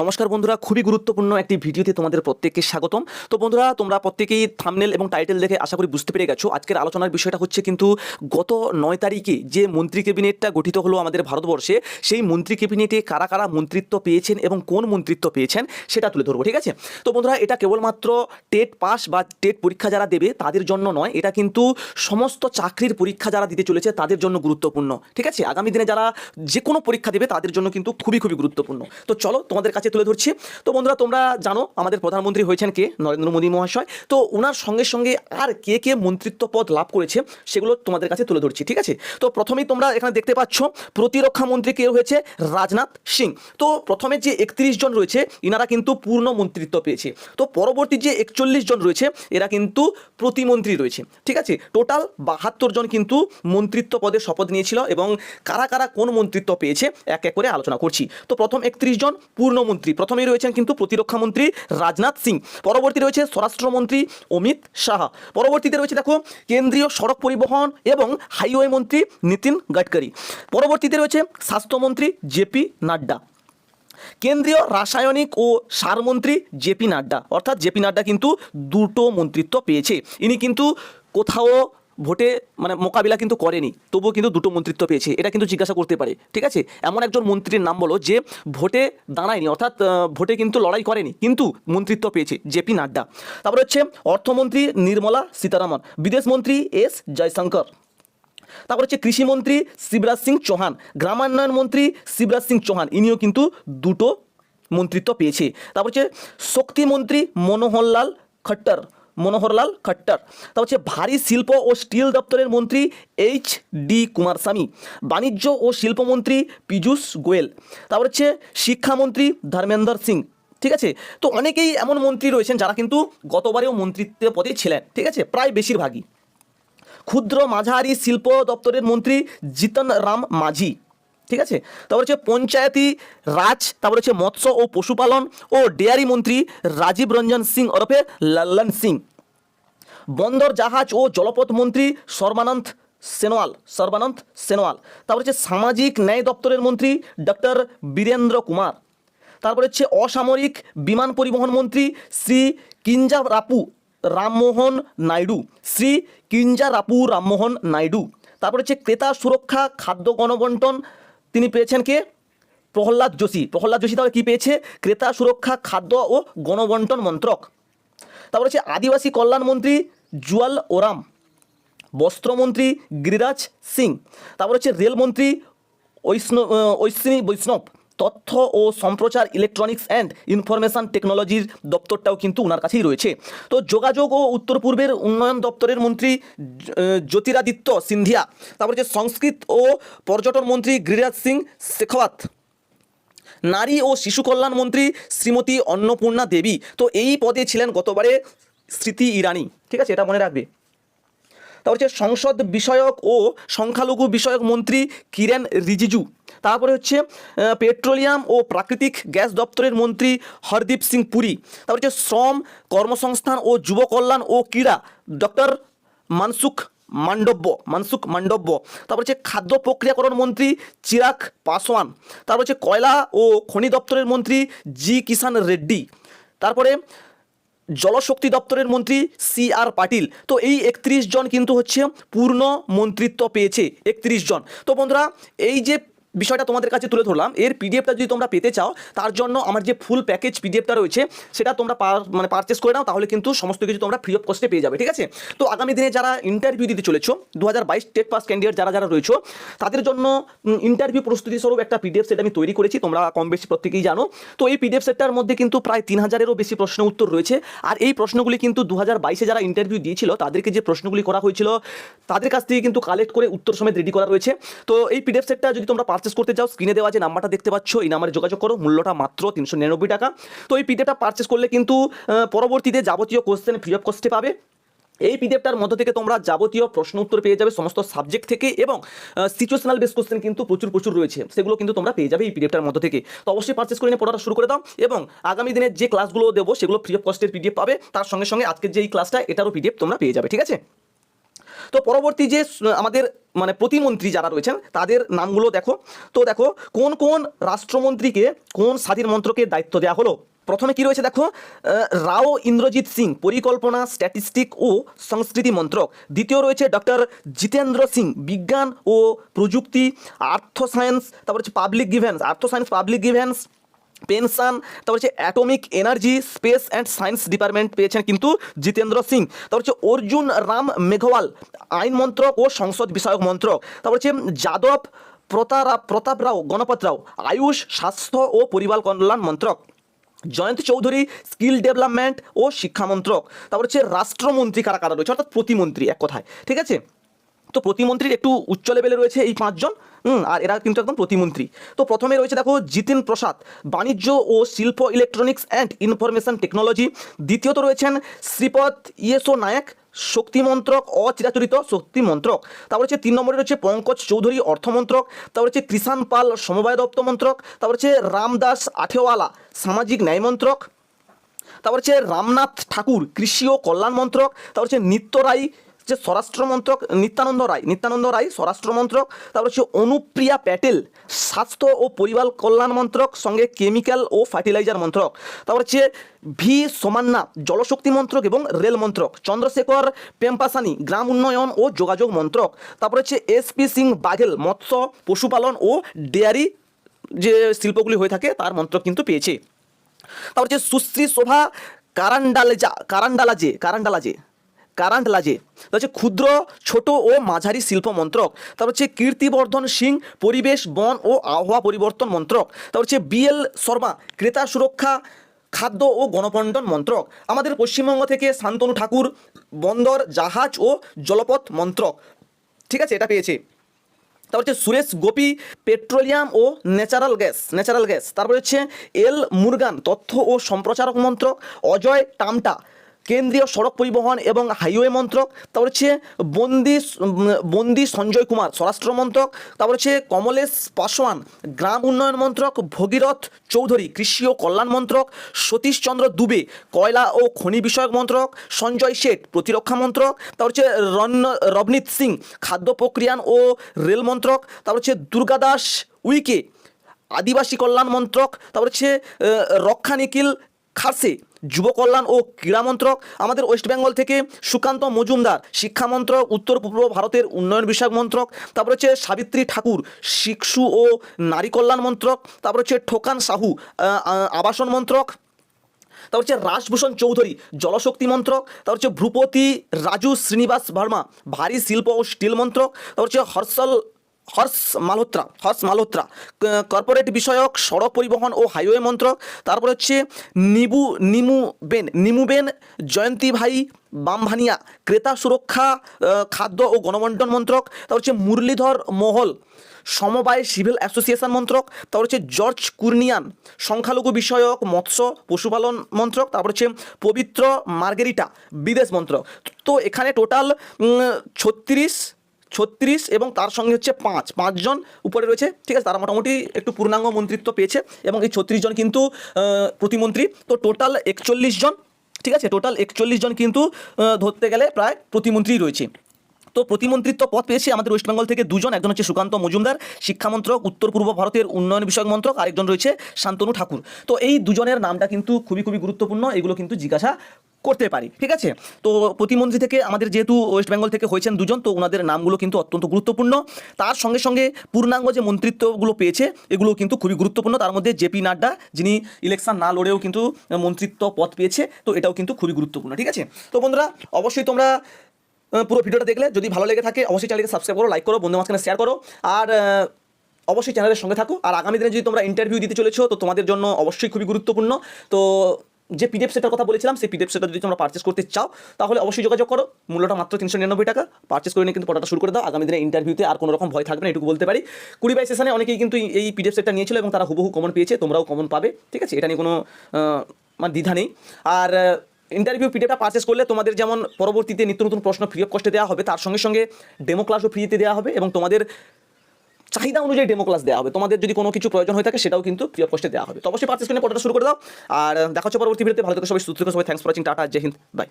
নমস্কার বন্ধুরা, খুবই গুরুত্বপূর্ণ একটি ভিডিওতে তোমাদের প্রত্যেককে স্বাগতম। তো বন্ধুরা, তোমরা প্রত্যেকেই থামনেল এবং টাইটেল দেখে আশা করি বুঝতে পেরে গেছো। আজকের আলোচনার বিষয়টা হচ্ছে কিন্তু গত নয় তারিখে যে মন্ত্রী ক্যাবিনেটটা গঠিত হলো আমাদের ভারতবর্ষে, সেই মন্ত্রী ক্যাবিনেটে কারা কারা মন্ত্রিত্ব পেয়েছেন এবং কোন মন্ত্রিত্ব পেয়েছেন সেটা তুলে ধরবো, ঠিক আছে? তো বন্ধুরা, এটা কেবলমাত্র টেট পাস বা টেট পরীক্ষা যারা দেবে তাদের জন্য নয়, এটা কিন্তু সমস্ত চাকরির পরীক্ষা যারা দিতে চলেছে তাদের জন্য গুরুত্বপূর্ণ, ঠিক আছে? আগামী দিনে যারা যে কোনো পরীক্ষা দেবে তাদের জন্য কিন্তু খুবই খুবই গুরুত্বপূর্ণ। তো চলো তোমাদের কাছে তুলে ধরছি। তো বন্ধুরা, তোমরা জানো আমাদের প্রধানমন্ত্রী হয়েছেন কে? নরেন্দ্র মোদী মহাশয়। তো ওনার সঙ্গে সঙ্গে আর কে কে মন্ত্রিত্ব পদ লাভ করেছে সেগুলো তোমাদের কাছে তুলে ধরছি, ঠিক আছে? তো প্রথমেই তোমরা এখানে দেখতে পাচ্ছ প্রতিরক্ষা মন্ত্রী কে হয়েছে রাজনাথ সিং। তো প্রথমে যে একত্রিশ জন রয়েছে, ইনারা কিন্তু পূর্ণ মন্ত্রিত্ব পেয়েছে। তো পরবর্তী যে একচল্লিশ জন রয়েছে, এরা কিন্তু প্রতিমন্ত্রী রয়েছে, ঠিক আছে? টোটাল বাহাত্তর জন কিন্তু মন্ত্রিত্ব পদে শপথ নিয়েছিল এবং কারা কারা কোন মন্ত্রিত্ব পেয়েছে, এক এক করে আলোচনা করছি। তো প্রথম একত্রিশ জন পূর্ণমন্ত্রী প্রথমেই রয়েছেন কিন্তু প্রতিরক্ষা মন্ত্রী রাজনাথ সিং। পরবর্তী রয়েছে স্বরাষ্ট্রমন্ত্রী অমিত শাহ। পরবর্তীতে রয়েছে দেখো কেন্দ্রীয় সড়ক পরিবহন এবং হাইওয়ে মন্ত্রী নীতিন গাডকারি। পরবর্তীতে রয়েছে স্বাস্থ্যমন্ত্রী জেপি নাড্ডা। কেন্দ্রীয় রাসায়নিক ও সারমন্ত্রী জেপি নাড্ডা। অর্থাৎ জেপি নাড্ডা কিন্তু দুটো মন্ত্রিত্ব পেয়েছে। ইনি কিন্তু কোথাও ভোটে মানে মোকাবিলা কিন্তু করেনি, তবুও কিন্তু দুটো মন্ত্রিত্ব পেয়েছে, এটা কিন্তু জিজ্ঞাসা করতে পারে, ঠিক আছে? এমন একজন মন্ত্রীর নাম বলো যে ভোটে দাঁড়ায়নি, অর্থাৎ ভোটে কিন্তু লড়াই করেনি, কিন্তু মন্ত্রিত্ব পেয়েছে জেপি নাড্ডা। তারপর হচ্ছে অর্থমন্ত্রী নির্মলা সীতারামন বিদেশমন্ত্রী এস জয়শঙ্কর। তারপর হচ্ছে কৃষিমন্ত্রী শিবরাজ সিং চৌহান গ্রামান্বয়ন মন্ত্রী শিবরাজ সিং চৌহান, ইনিও কিন্তু দুটো মন্ত্রিত্ব পেয়েছে। তারপর হচ্ছে শক্তিমন্ত্রী মনোহরলাল খট্টর মনোহরলাল খট্টর। তারপর হচ্ছে ভারী শিল্প ও স্টিল দপ্তরের মন্ত্রী এইচ ডি কুমারস্বামী, বাণিজ্য ও শিল্পমন্ত্রী পীযূষ গোয়েল, তারপর হচ্ছে শিক্ষামন্ত্রী ধর্মেন্দ্র সিং, ঠিক আছে? তো অনেকেই এমন মন্ত্রী রয়েছেন যারা কিন্তু গতবারেও মন্ত্রিত্ব পদে ছিলেন, ঠিক আছে? প্রায় বেশিরভাগই। ক্ষুদ্র মাঝারি শিল্প দপ্তরের মন্ত্রী জিতন রাম মাঝি, ঠিক আছে? তারপর হচ্ছে পঞ্চায়েতি রাজ, তারপর হচ্ছে মৎস্য ও পশুপালন ও ডেয়ারি মন্ত্রী রাজীব রঞ্জন সিং ওরফে লল্লন সিং। বন্দর জাহাজ ও জলপথ মন্ত্রী সর্বানন্দ সেনোয়াল সর্বানন্দ সেনোয়াল। তারপর হচ্ছে সামাজিক ন্যায় দপ্তরের মন্ত্রী ডক্টর বীরেন্দ্র কুমার। তারপর হচ্ছে অসামরিক বিমান পরিবহন মন্ত্রী শ্রী কিঞ্জা রাপু রামমোহন নাইডু। শ্রী কিঞ্জা রাপু রামমোহন নাইডু। তারপর হচ্ছে ক্রেতা সুরক্ষা, খাদ্য গণবন্টন, তিনি পেয়েছেন কে? প্রহ্লাদ যোশী। প্রহ্লাদ যোশী তাহলে কী পেয়েছে? ক্রেতা সুরক্ষা, খাদ্য ও গণবন্টন মন্ত্রক। তারপর হচ্ছে আদিবাসী কল্যাণ মন্ত্রী জুয়াল ওরাম, বস্ত্রমন্ত্রী গিরিরাজ সিং, তারপর হচ্ছে রেলমন্ত্রী ঐষ্ণব ঐশ্বিনী বৈষ্ণব, তথ্য ও সম্প্রচার ইলেকট্রনিক্স অ্যান্ড ইনফরমেশন টেকনোলজির দপ্তরটাও কিন্তু ওনার কাছেই রয়েছে। তো যোগাযোগ ও উত্তর পূর্বের উন্নয়ন দপ্তরের মন্ত্রী জ্যোতিরাদিত্য সিন্ধিয়া, তারপর হচ্ছে সংস্কৃত ও পর্যটন মন্ত্রী গিরিরাজ সিং শেখাওয়াত, নারী ও শিশু কল্যাণ মন্ত্রী শ্রীমতী অন্নপূর্ণা দেবী। তো এই পদে ছিলেন গতবারে স্মৃতি ইরানি, ঠিক আছে? এটা মনে রাখবে। তারপর হচ্ছে সংসদ বিষয়ক ও সংখ্যালঘু বিষয়ক মন্ত্রী কিরেন রিজিজু। তারপরে হচ্ছে পেট্রোলিয়াম ও প্রাকৃতিক গ্যাস দপ্তরের মন্ত্রী হরদীপ সিং পুরী। তারপর হচ্ছে শ্রম, কর্মসংস্থান ও যুব কল্যাণ ও ক্রীড়া, ডক্টর মানসুখ মান্ডব্য মানসুখ মান্ডব্য। তারপর হচ্ছে খাদ্য প্রক্রিয়াকরণ মন্ত্রী চিরাগ পাসওয়ান তারপর হচ্ছে কয়লা ও খনি দপ্তরের মন্ত্রী জি কিষান রেড্ডি। তারপরে জলশক্তি দপ্তরের মন্ত্রী সি আর পাটিল। তো এই একত্রিশ জন কিন্তু হচ্ছে পূর্ণ মন্ত্রিত্ব পেয়েছে, একত্রিশ জন। তো বন্ধুরা, এই যে বিষয়টা তোমাদের কাছে তুলে ধরলাম। এর পিডিএফটা যদি তোমরা পেতে চাও, তার জন্য আমার যে ফুল প্যাকেজ পিডিএফটা রয়েছে, সেটা তোমরা মানে পারচেস করে নাও, তাহলে কিন্তু সমস্ত কিছু তোমরা ফ্রি অফ কস্টে পেয়ে যাবে, ঠিক আছে? তো আগামী দিনে যারা ইন্টারভিউ দিতে চলেছো দু হাজার বাইশ টেট পাস ক্যান্ডিডেট যারা যারা রয়েছো, তাদের জন্য ইন্টারভিউ প্রস্তুতি স্বরূপ একটা পিডিএফ সেট আমি তৈরি করেছি, তোমরা কম বেশি প্রত্যেকেই জানো। তো এই পিডিএফ সেটটার মধ্যে কিন্তু প্রায় তিন হাজারেরও বেশি প্রশ্ন উত্তর রয়েছে। আর এই প্রশ্নগুলি কিন্তু দু হাজার বাইশে যারা ইন্টারভিউ দিয়েছিল, তাদেরকে যে প্রশ্নগুলি করা হয়েছিল, তাদের কাছ থেকে কিন্তু কালেক্ট করে উত্তর সমেত রেডি করা রয়েছে। তো এই পিডিএফ সেটটা যদি তোমরা পারচেস করতে চাও স্ক্রিনে দেওয়া যে নাম্বারটা দেখতে পাচ্ছ, এই নাম্বারে যোগাযোগ করো, মূল্যটা মাত্র তিনশো নিরানব্বই টাকা। তো এই পিডিএফটা পারচেস করলে কিন্তু পরবর্তীতে যাবতীয় কোশ্চেন ফ্রি অফ কস্টে পাবে। এই পিডিএফটার মধ্য থেকে তোমরা যাবতীয় প্রশ্ন উত্তর পেয়ে যাবে সমস্ত সাবজেক্ট থেকে এবং সিচুয়েশনাল বেস কোশ্চেন কিন্তু প্রচুর প্রচুর রয়েছে, সেগুলো কিন্তু তোমরা পেয়ে যাবে এই পিডিএফটার মধ্য থেকে। তো অবশ্যই পারচেস করে নিয়ে পড়াটা শুরু করে দাও এবং আগামী দিনের যে ক্লাসগুলো দেবো, সেগুলো ফ্রি অফ কস্টের পিডিএফ পাবে। তার সঙ্গে সঙ্গে আজকের যে এই ক্লাসটা এটারও পিডিএফ তোমরা পেয়ে যাবে, ঠিক আছে? তো পরবর্তী যে আমাদের মানে প্রতিমন্ত্রী যারা রয়েছেন, তাদের নামগুলো দেখো। তো দেখো, কোন কোন রাষ্ট্রমন্ত্রীকে কোন স্বাধীন মন্ত্রকের দায়িত্ব দেওয়া হলো? প্রথমে কি রয়েছে দেখো রাও ইন্দ্রজিৎ সিং, পরিকল্পনা, স্ট্যাটিস্টিক ও সংস্কৃতি মন্ত্রক। দ্বিতীয় রয়েছে ডক্টর জিতেন্দ্র সিং, বিজ্ঞান ও প্রযুক্তি আর্থ সায়েন্স তারপর হচ্ছে public grievance. Earth science public grievance pension, তারপর হচ্ছে atomic energy, space and science department পেয়েছেন কিন্তু জিতেন্দ্র সিং, তারপর হচ্ছে অর্জুন রাম মেঘওয়াল, আইন মন্ত্রক ও সংসদ বিষয়ক মন্ত্রক, তারপর হচ্ছে যাদব প্রতারা, প্রতাপ রাও, গণপত রাও, আয়ুষ, স্বাস্থ্য ও পরিবার কল্যাণ মন্ত্রক, জয়ন্ত চৌধুরী, স্কিল ডেভেলপমেন্ট ও শিক্ষা মন্ত্রক, তারপর হচ্ছে রাষ্ট্রমন্ত্রী কারা কারা রয়েছে? অর্থাৎ প্রতিমন্ত্রী এক কথায়, ঠিক আছে? তো প্রতিমন্ত্রীর একটু উচ্চ লেভেলে রয়েছে এই পাঁচজন আর এরা কিন্তু একদম প্রতিমন্ত্রী। তো প্রথমে রয়েছে দেখো জিতেন প্রসাদ, বাণিজ্য ও শিল্প ইলেকট্রনিক্স অ্যান্ড ইনফরমেশন টেকনোলজি দ্বিতীয়ত রয়েছেন শ্রীপদ ইয়েসো নায়ক শক্তি মন্ত্রক অচিরাচরিত শক্তি মন্ত্রক তারপর হচ্ছে তিন নম্বরে রয়েছে পঙ্কজ চৌধুরী, অর্থমন্ত্রক। তারপর হচ্ছে কৃষাণ পাল, সমবায় দপ্তর মন্ত্রক। তারপর হচ্ছে রামদাস আঠেওয়ালা, সামাজিক ন্যায় মন্ত্রক। তারপর হচ্ছে রামনাথ ঠাকুর, কৃষি ও কল্যাণ মন্ত্রক। তারপর হচ্ছে নিত্য রায় যে স্বরাষ্ট্রমন্ত্রক নিত্যানন্দ রায় নিত্যানন্দ রায় স্বরাষ্ট্রমন্ত্রক, তারপর হচ্ছে অনুপ্রিয়া প্যাটেল স্বাস্থ্য ও পরিবার কল্যাণ মন্ত্রক, সঙ্গে কেমিক্যাল ও ফার্টিলাইজার মন্ত্রক, তারপর হচ্ছে ভি সোমান্না জলশক্তি মন্ত্রক এবং রেল মন্ত্রক, চন্দ্রশেখর পেম্পাসানি গ্রাম উন্নয়ন ও যোগাযোগ মন্ত্রক, তারপর হচ্ছে এসপি সিং বাঘেল মৎস্য, পশুপালন ও ডেয়ারি যে শিল্পগুলি হয়ে থাকে, তার মন্ত্রক কিন্তু পেয়েছে। তারপর হচ্ছে সুশ্রী শোভা কারান্ডালেজা, কারান্ডালাজে কারান্ডালাজে। কারান্ডলাজে তারপর হচ্ছে ক্ষুদ্র, ছোট ও মাঝারি শিল্প মন্ত্রক তারপর হচ্ছে কীর্তিবর্ধন সিং, পরিবেশ, বন ও আবহাওয়া পরিবর্তন মন্ত্রক। তারপর হচ্ছে বিএল শর্মা, ক্রেতা সুরক্ষা, খাদ্য ও গণপণ্ডন মন্ত্রক। আমাদের পশ্চিমবঙ্গ থেকে শান্তনু ঠাকুর, বন্দর, জাহাজ ও জলপথ মন্ত্রক। ঠিক আছে, এটা পেয়েছে। তারপর হচ্ছে সুরেশ গোপী, পেট্রোলিয়াম ও ন্যাচারাল গ্যাস ন্যাচারাল গ্যাস। তারপর হচ্ছে এল মুরগান, তথ্য ও সম্প্রচারক মন্ত্রক, অজয় টামটা। কেন্দ্রীয় সড়ক পরিবহন এবং হাইওয়ে মন্ত্রক, তারপর হচ্ছে বন্দি বন্দি সঞ্জয় কুমার স্বরাষ্ট্র মন্ত্রক, তারপর হচ্ছে কমলেশ পাসওয়ান গ্রাম উন্নয়ন মন্ত্রক, ভগীরথ চৌধুরী কৃষি ও কল্যাণ মন্ত্রক সতীশচন্দ্র দুবে কয়লা ও খনি বিষয়ক মন্ত্রক, সঞ্জয় শেঠ প্রতিরক্ষা মন্ত্রক, তারপর হচ্ছে রন রবনীত সিং খাদ্য প্রক্রিয়ান ও রেল মন্ত্রক, তারপর হচ্ছে দুর্গাদাস উইকে আদিবাসী কল্যাণ মন্ত্রক, তারপর হচ্ছে রক্ষা নিখিল খাসে, যুব কল্যাণ ও ক্রীড়া মন্ত্রক, আমাদের ওয়েস্ট বেঙ্গল থেকে সুকান্ত মজুমদার, শিক্ষা মন্ত্রক, উত্তর পূর্ব ভারতের উন্নয়ন বিষয়ক মন্ত্রক, তারপর হচ্ছে সাবিত্রী ঠাকুর শিশু ও নারী কল্যাণ মন্ত্রক, তারপর হচ্ছে ঠোকান সাহু আবাসন মন্ত্রক, তারপর হচ্ছে রাজভূষণ চৌধুরী, জলশক্তি মন্ত্রক, তারপর হচ্ছে ভ্রুপতি রাজু শ্রীনিবাস ভার্মা, ভারী শিল্প ও স্টিল মন্ত্রক, তারপর হচ্ছে হর্ষল হর্ষ মালহোত্রা হর্ষ মালহোত্রা। কর্পোরেট বিষয়ক, সড়ক পরিবহন ও হাইওয়ে মন্ত্রক। তারপর হচ্ছে নিবু, নিমু বেন নিমুবেন জয়ন্তী ভাই, বামভানিয়া। ক্রেতা সুরক্ষা খাদ্য ও গণবন্টন মন্ত্রক। তারপর হচ্ছে মুরলীধর মোহল। সমবায় সিভিল অ্যাসোসিয়েশন মন্ত্রক। তারপর হচ্ছে জর্জ কুর্নিয়ান। সংখ্যালঘু বিষয়ক, মৎস্য, পশুপালন মন্ত্রক। তারপর হচ্ছে পবিত্র মার্গেরিটা, বিদেশ মন্ত্রক। তো এখানে টোটাল ছত্রিশ ছত্রিশ এবং তার সঙ্গে হচ্ছে পাঁচ পাঁচজন উপরে রয়েছে, ঠিক আছে? তারা মোটামুটি একটু পূর্ণাঙ্গ মন্ত্রিত্ব পেয়েছে এবং এই ছত্রিশ জন কিন্তু প্রতিমন্ত্রী। তো টোটাল একচল্লিশ জন, ঠিক আছে? টোটাল একচল্লিশ জন কিন্তু ধরতে গেলে প্রায় প্রতিমন্ত্রী রয়েছে। তো প্রতিমন্ত্রিত্ব পদ পেয়েছে আমাদের ওয়েস্ট বেঙ্গল থেকে দুজন, একজন হচ্ছে সুকান্ত মজুমদার শিক্ষামন্ত্রক উত্তর পূর্ব ভারতের উন্নয়ন বিষয়ক মন্ত্রক, আরেকজন রয়েছে শান্তনু ঠাকুর। তো এই দুজনের নামটা কিন্তু খুবই খুবই গুরুত্বপূর্ণ, এগুলো কিন্তু জিজ্ঞাসা করতে পারি, ঠিক আছে? তো প্রতিমন্ত্রী থেকে আমাদের যেহেতু ওয়েস্ট বেঙ্গল থেকে হয়েছেন দুজন, তো ওনাদের নামগুলো কিন্তু অত্যন্ত গুরুত্বপূর্ণ। তার সঙ্গে সঙ্গে পূর্ণাঙ্গ যে মন্ত্রিত্বগুলো পেয়েছে, এগুলো কিন্তু খুবই গুরুত্বপূর্ণ। তার মধ্যে জেপি নাড্ডা, যিনি ইলেকশন না লড়েও কিন্তু মন্ত্রিত্ব পদ পেয়েছে, তো এটাও কিন্তু খুবই গুরুত্বপূর্ণ, ঠিক আছে? তো বন্ধুরা, অবশ্যই তোমরা পুরো ভিডিওটা দেখলে, যদি ভালো লেগে থাকে, অবশ্যই চ্যানেলকে সাবস্ক্রাইব করো লাইক করো বন্ধু মাঝখানে শেয়ার করো। আর অবশ্যই চ্যানেলের সঙ্গে থাকো। আর আগামী দিনে যদি তোমরা ইন্টারভিউ দিতে চলেছো, তো তোমাদের জন্য অবশ্যই খুবই গুরুত্বপূর্ণ। তো যে পিডিএফ সেটার কথা বলেছিলাম, সেই পিডিএফ সেটা যদি তোমরা পারচেস করতে চাও, তাহলে অবশ্যই যোগাযোগ করো। মূল্যটা মাত্র তিনশো নিরানব্বই টাকা। পারচেস করে নিয়ে কিন্তু পড়াটা শুরু করে দাও। আগামী দিনে ইন্টারভিউতে আর কোনো রকম ভয় থাকবে না, এটুকু বলতে পারি। কুড়ি বাই সেশনে অনেকেই কিন্তু এই পিডিএফ সেটটা নিয়েছিল এবং তারা হুবহু কমন পেয়েছে, তোমরাও কমন পাবে। ঠিক আছে? এটা নিয়ে কোনো মানে দ্বিধা নেই। আর ইন্টারভিউ পিডিএফটা পারচেস করলে তোমাদের যেমন পরবর্তীতে নিত্য নতুন প্রশ্ন ফ্রি অফ কস্টে দেওয়া হবে, তার সঙ্গে সঙ্গে ডেমো ক্লাসও ফ্রিতে দেওয়া হবে এবং তোমাদের চাহিদা অনুযায়ী ডেমো ক্লাস দেওয়া হবে। তোমাদের যদি কোনো কিছু প্রয়োজন হয়ে থাকে, সেটাও কিন্তু ফ্রি অফ কস্টে দেওয়া হবে। তো অবশ্যই পারচেস করে পড়াটা শুরু করে দাও। আর দেখা পরবর্তী ভিডিওতে ভালো থেকে সবাই, সুস্থ সবাই। থ্যাংকস ফর ওয়াচিং টাটা, জয় হিন্দ বাই